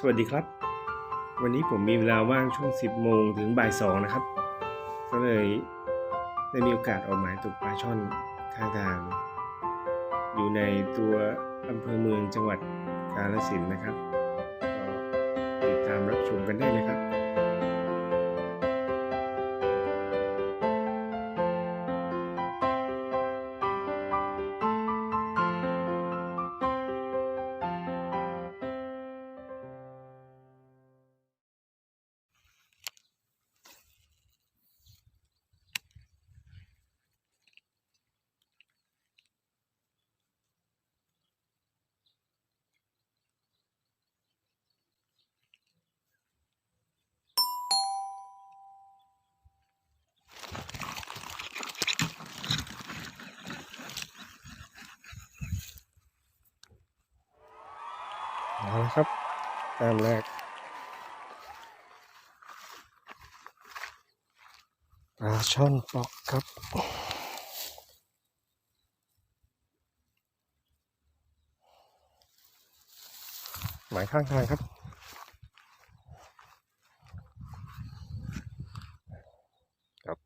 สวัสดีครับ วันนี้ผมมีเวลาว่างช่วง 10 โมงถึงบ่าย 2 นะครับ ก็เลยได้มีโอกาสออกหมายตกปลาช่อนข้างทาง อยู่ในตัวอำเภอเมืองจังหวัดกาฬสินธุ์นะครับก็ติดตามรับชมกันได้เลยครับ เอาละครับแต้มแรกปลาช่อนปอกครับหมายข้างทางครับครับ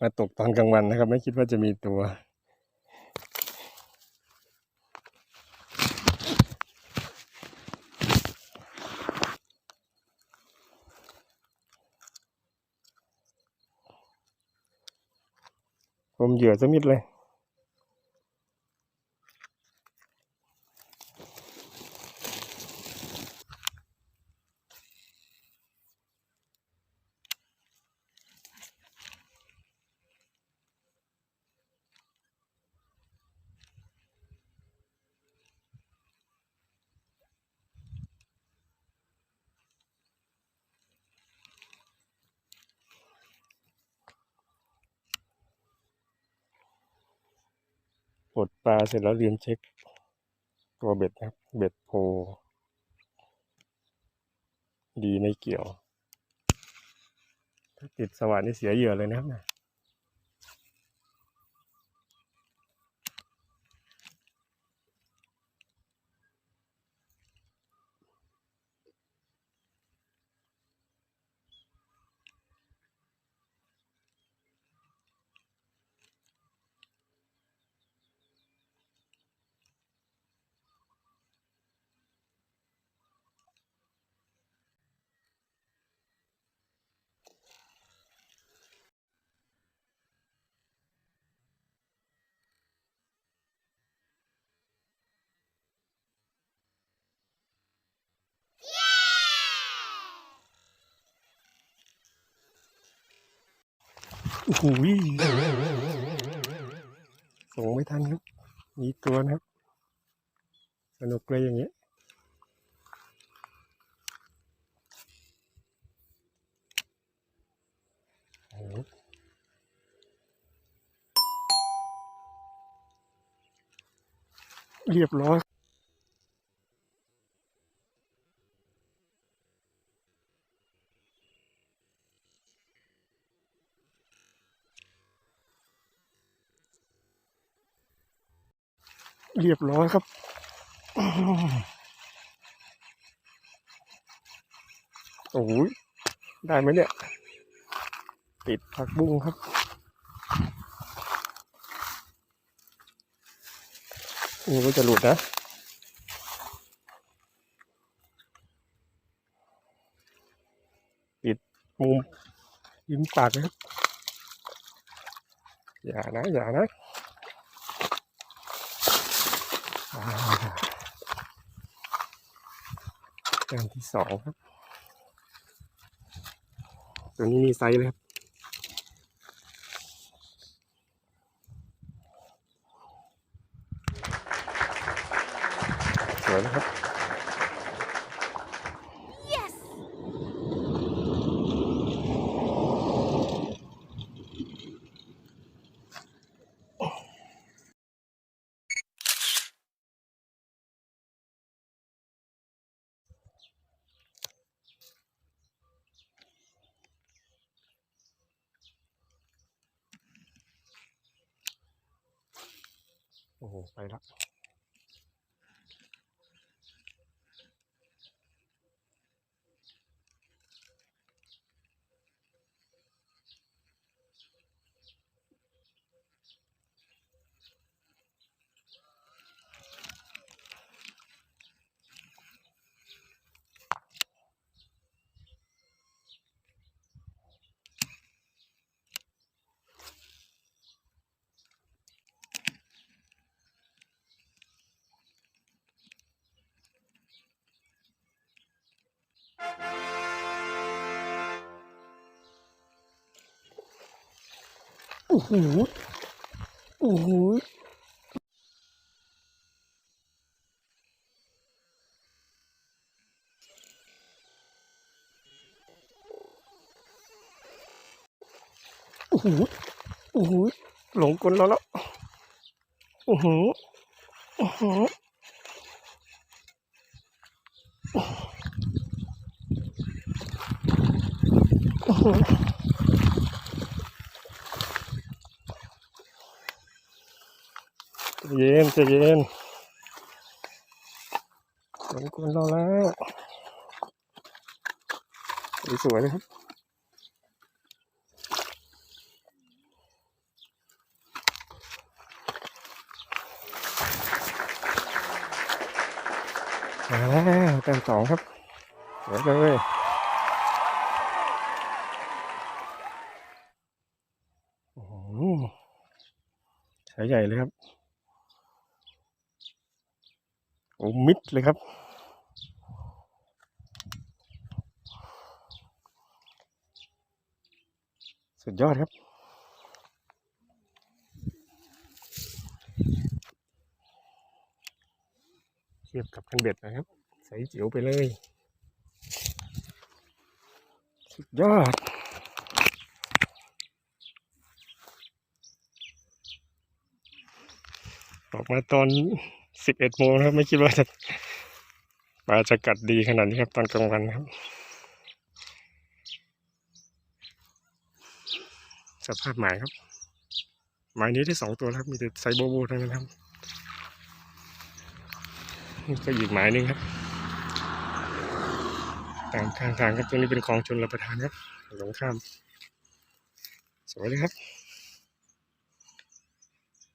มาตกตอนกลางวันนะครับ ไม่คิดว่าจะมีตัว ผมเหยื่อสมิดเลย เสร็จแล้วลืมเช็คตัวเบ็ดนะครับเบ็ดโพ ดีไม่เกี่ยว ถ้าติดสว่านนี่เสียเหยื่อเลยนะครับ โอ้โหส่งไม่ทันครับ มีตัวนะครับ สนุกเลยอย่างเงี้ยเรียบร้อย เรียบร้อยครับโอ้โหได้ไหมเนี่ย ติดผักบุ้งครับ นี่ก็จะหลุดนะติดมุมยิ้มปากนะครับ อย่านะ อย่านะ อ่า แต้มที่สองครับ ตัวนี้มีไซส์เลยครับ สวยนะครับ โอ้โห ไปละ อ้โหโอ้โหโอ้โหโอ้โหหลงกลเราแล้วโอ้โหโอ้โหโอ้โห ใจ เย็นใจเย็นสมควรเราแล้วสวยๆเลยครับมาแล้วแต้มสองครับสวยเลยใช้ใหญ่เลยครับ โอ้มิดเลยครับ สุดยอดครับเทียบกับคันเบ็ดนะครับ ใส่จิ๋วไปเลย สุดยอดออกมาตอน สิบเอ็ดโมงครับ ไม่คิดว่าจะปลาจะกัดดีขนาดนี้ครับ ตอนกลางวันครับ สภาพหมายครับ หมายนี้ได้สองตัวครับ มีแต่ไซโบโบทั้งนั้นครับนี่ก็อีกหมายนึงครับ ตามข้างทางครับตรงนี้เป็นคลองชนรับประทานครับ หลงข้าม สวยเลยครับ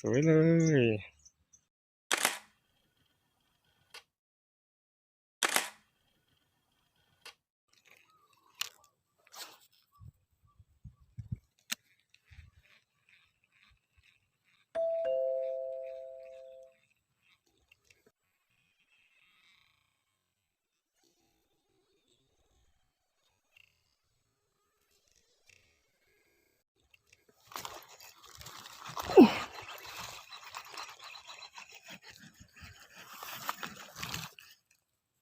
สวยเลย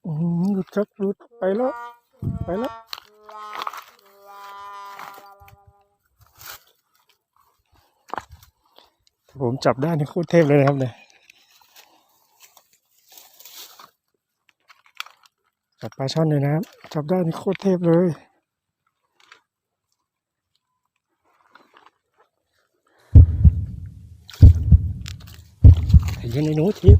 อื มหลุดครับหลุดไปแล้วไปแล้วผมจับได้นี่โคตรเทพเลยนะครับเนี่ยจับปลาช่อนเลยนะครับจับได้นี่โคตรเทพเลยเย็นในนูทีบ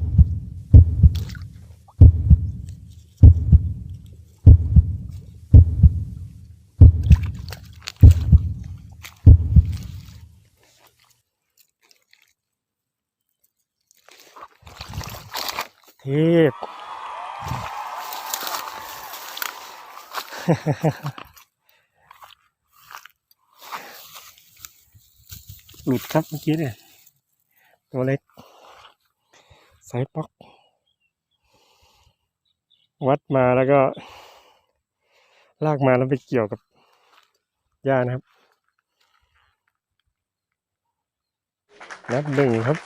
เทพ หลุดครับเมื่อกี้เนี่ย ตัวเล็ก สายป๊อก วัดมาแล้วก็ ลากมาแล้วไปเกี่ยวกับหญ้านะครับ นับหนึ่งครับ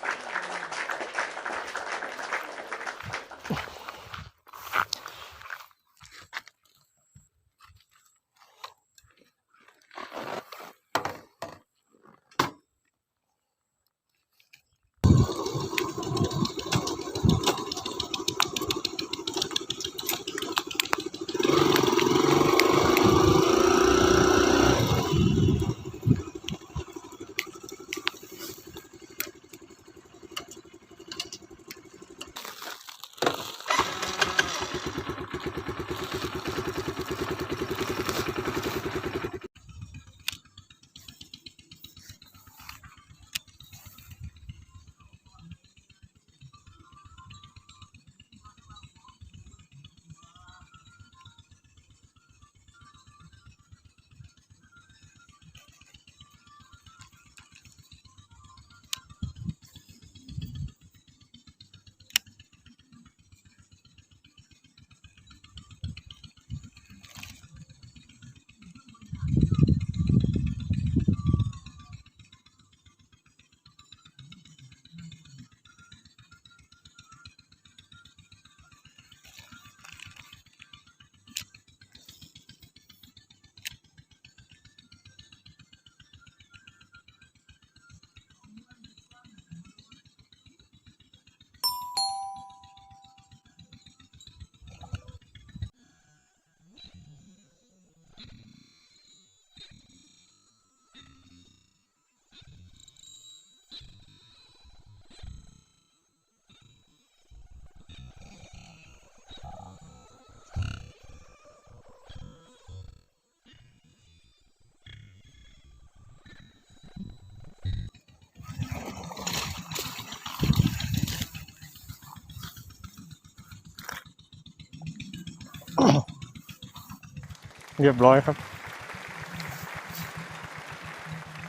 เรียบร้อยครับ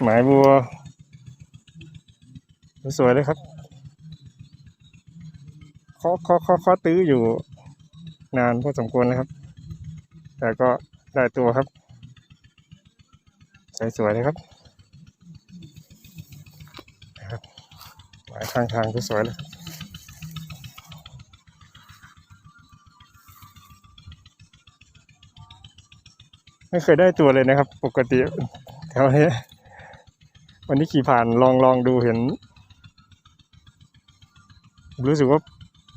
หมายบัว สวยเลยครับเคาะเคาะเคาะเคาะตื้ออยู่นานพอสมควรนะครับ แต่ก็ได้ตัวครับใสสวยเลยครับหมายข้างทางสวยๆเลย ไม่เคยได้ตัวเลยนะครับ ปกติแถวนี้วันนี้ขี่ผ่านลองลองดูเห็น รู้สึกว่า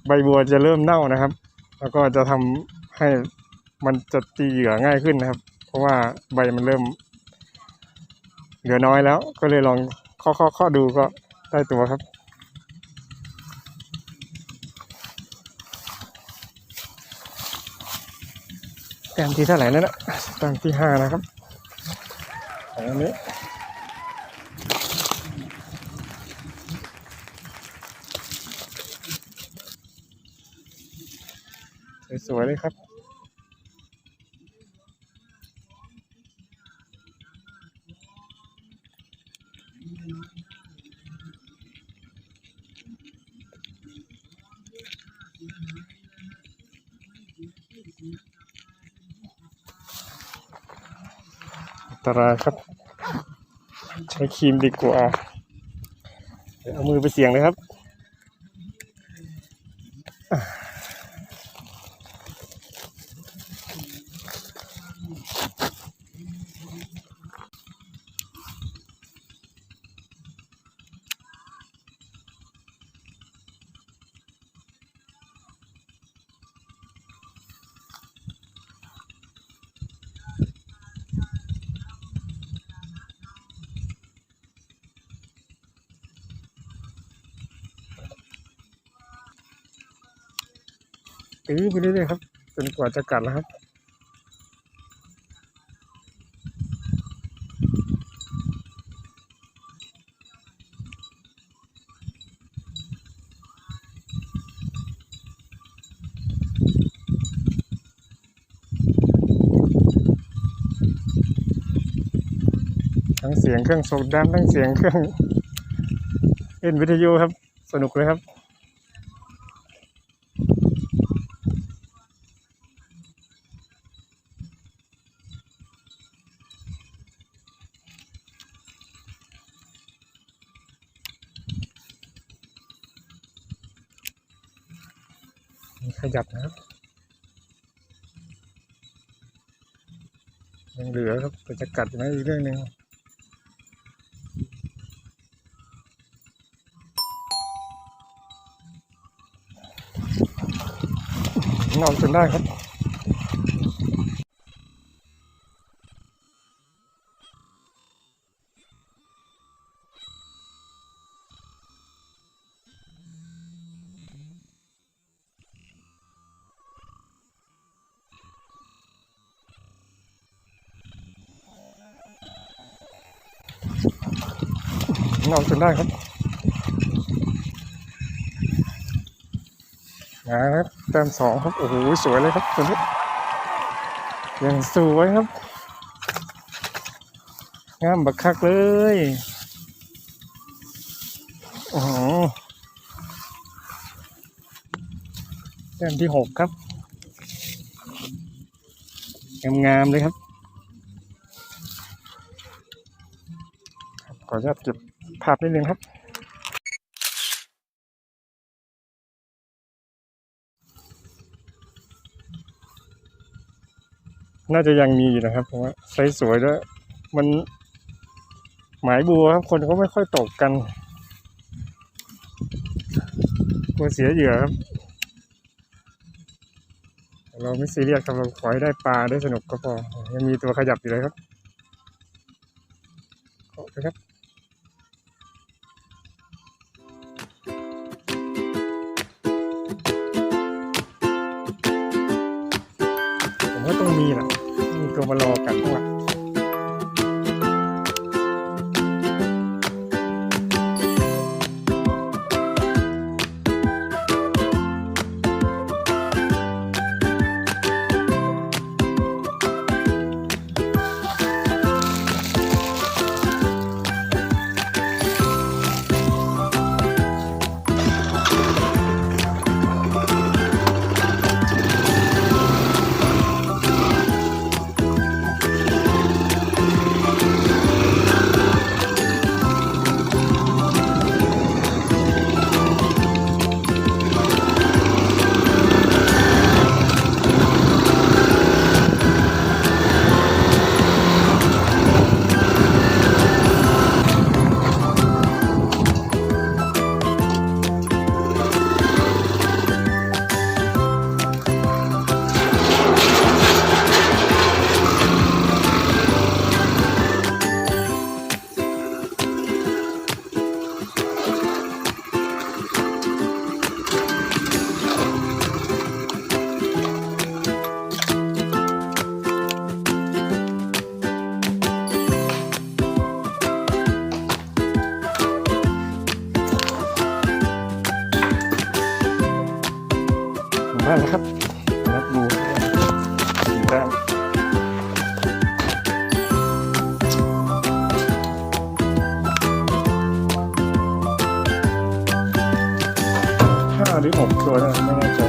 ใบบัวจะเริ่มเน่านะครับ แล้วก็จะทำให้มันจะตีเหยื่อง่ายขึ้นนะครับ เพราะว่าใบมันเริ่มเหลือน้อยแล้ว ก็เลยลองเคาะเคาะเคาะดูก็ได้ตัวครับ แต้มที่เท่าไหร่นั่นนะแต้มที่ห้านะครับองอันนี้สวยๆเลยครับ ตรายครับ ใช้ครีมดีกว่าเดี๋ยวเอามือไปเสี่ยงเลยครับ ตื้อไปเรื่อยๆครับจนกว่าจะกัดแล้วครับทั้งเสียงเครื่องสูบน้ำทั้งเสียงเครื่องเอ็นวิทยุครับ สนุกเลยครับ ขยับนะครับ ยังเหลือครับแต่จะกัดไหมอีกเรื่องหนึ่งนอนจนได้ครับ นอนจนได้ครับมาครับแต้มสองครับ โอ้โห สวยเลยครับตัวนี้ยังสวยครับ งามบักคักเลย โอ้โหแต้มที่หกครับ งามๆเลยครับ ออนุญาตเก็บภาพนิดนึงครับ น่าจะยังมีอยู่นะครับเพราะว่าไซส์สวยด้วย มันหมายบัวครับ คนเขาไม่ค่อยตกกันกลัวเสียเหยื่อครับ เราไม่ซีเรียสครับเราขอให้ได้ปลาได้สนุกก็พอ ยังมีตัวขยับอยู่เลยครับขอบคุณครับ มารอกันข้างหลัน รือหกตัวนะไม่แน่ใจ